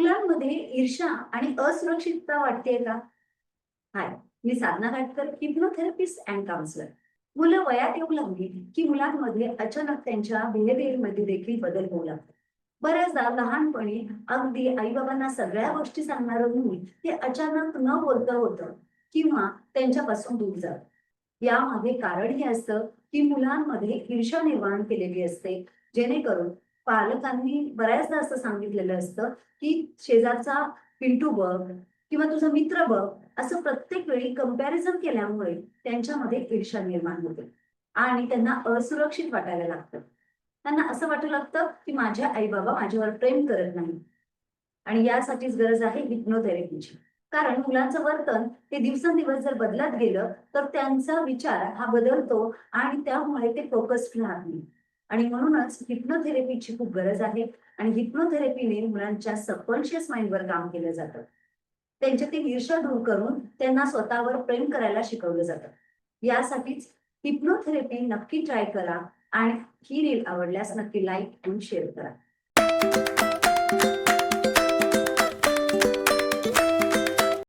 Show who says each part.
Speaker 1: मुलांमध्ये ईर्षा आणि असुरक्षितता वाटते का? हाय मी साधना घाटकर हिप्नोथेरपिस्ट अँड काउन्सलर मुलं वयात येऊ लागली की मुलांमध्ये अचानक त्यांच्या बिहेवियरमध्ये देखील बदल होऊ लागतात. बऱ्याचदा लहानपणी अगदी आईबाबांना सगळ्या गोष्टी सांगणारं मूल ते अचानक न बोलतं होतं किंवा त्यांच्यापासून दूर जात. यामागे कारण हे असतं की मुलांमध्ये ईर्षा निर्माण केलेली असते जेणेकरून पालकांनी बऱ्याचदा असं सांगितलेलं असतं की शेजारचा पिंटू बघ किंवा तुझा मित्र बघ असं प्रत्येक वेळी कंपॅरिझन केल्यामुळे त्यांच्यामध्ये ईर्षा निर्माण होते आणि त्यांना असुरक्षित वाटायला लागतं. त्यांना असं वाटू लागतं की माझे आई बाबा माझ्यावर प्रेम करत नाही आणि यासाठीच गरज आहे हिप्नोथेरपीची कारण मुलांचं वर्तन हे दिवसेंदिवस जर बदलत गेलं तर त्यांचा विचार हा बदलतो आणि त्यामुळे ते फोकस्ड राहत नाही आणि म्हणूनच हिप्नोथेरपीची खूप गरज आहे. आणि हिप्नोथेरपीने मुलांच्या सबकॉन्शियस माइंडवर काम केलं जातं. त्यांच्यातील ईर्षा दूर करून त्यांना स्वतःवर प्रेम करायला शिकवलं जातं. यासाठीच हिप्नोथेरपी नक्की ट्राय करा आणि ही रील आवडल्यास नक्की लाईक आणि शेअर करा.